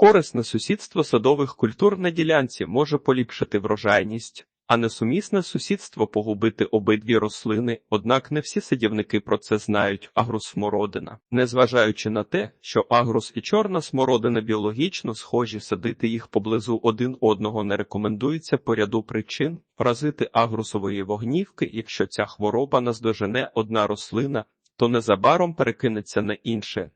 Корисне сусідство садових культур на ділянці може поліпшити врожайність, а несумісне сусідство погубити обидві рослини, однак не всі садівники про це знають. Агрус смородина. Незважаючи на те, що агрус і чорна смородина біологічно схожі, садити їх поблизу один одного не рекомендується по ряду причин. Паразити агрусової вогнівки, якщо ця хвороба наздожене одна рослина, то незабаром перекинеться на інше.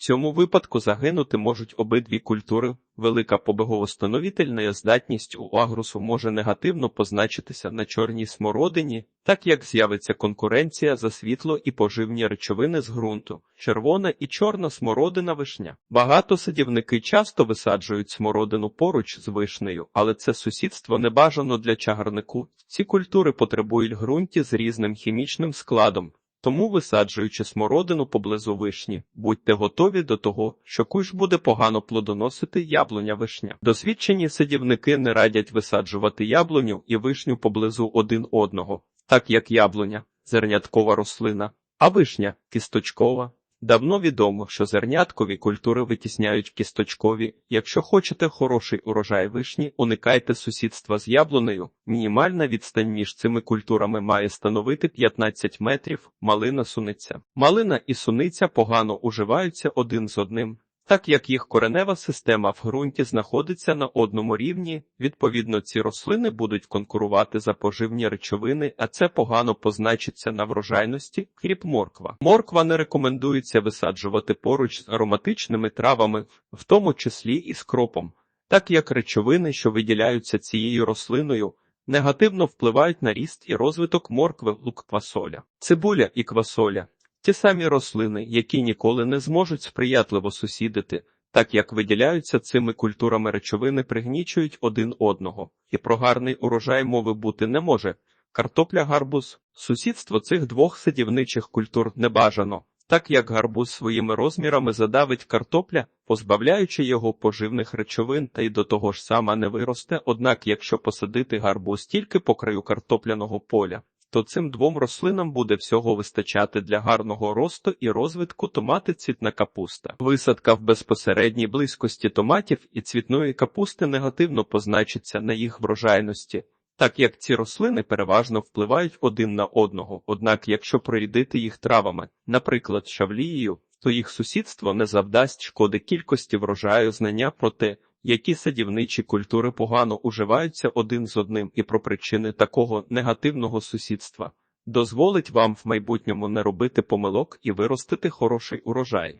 Цьому випадку загинути можуть обидві культури. Велика побеговостановітельна здатність у агрусу може негативно позначитися на чорній смородині, так як з'явиться конкуренція за світло і поживні речовини з ґрунту, червона і чорна смородина вишня. Багато садівники часто висаджують смородину поруч з вишнею, але це сусідство не бажано для чагарнику. Ці культури потребують ґрунті з різним хімічним складом. Тому, висаджуючи смородину поблизу вишні, будьте готові до того, що куш буде погано плодоносити яблуня вишня. Досвідчені садівники не радять висаджувати яблуню і вишню поблизу один одного, так як яблуня зерняткова рослина, а вишня кісточкова. Давно відомо, що зерняткові культури витісняють кісточкові. Якщо хочете хороший урожай вишні, уникайте сусідства з яблунею. Мінімальна відстань між цими культурами має становити 15 метрів. Малина суниця. Малина і суниця погано уживаються один з одним. Так як їх коренева система в ґрунті знаходиться на одному рівні, відповідно ці рослини будуть конкурувати за поживні речовини, а це погано позначиться на врожайності, кріп морква. Морква не рекомендується висаджувати поруч з ароматичними травами, в тому числі і з кропом, так як речовини, що виділяються цією рослиною, негативно впливають на ріст і розвиток моркви, лук квасоля, цибуля і квасоля. Ті самі рослини, які ніколи не зможуть сприятливо сусідити, так як виділяються цими культурами речовини, пригнічують один одного, і про гарний урожай мови бути не може. Картопля гарбуз, сусідство цих двох садівничих культур не бажано, так як гарбуз своїми розмірами задавить картопля, позбавляючи його поживних речовин, та й до того ж сама не виросте. Однак, якщо посадити гарбуз тільки по краю картопляного поля, то цим двом рослинам буде всього вистачати для гарного росту і розвитку томати цвітна капуста. Висадка в безпосередній близькості томатів і цвітної капусти негативно позначиться на їх врожайності. Так як ці рослини переважно впливають один на одного, однак якщо прорідити їх травами, наприклад, шавлією, то їх сусідство не завдасть шкоди кількості врожаю знання про те, які садівничі культури погано уживаються один з одним і про причини такого негативного сусідства, дозволить вам в майбутньому не робити помилок і виростити хороший урожай.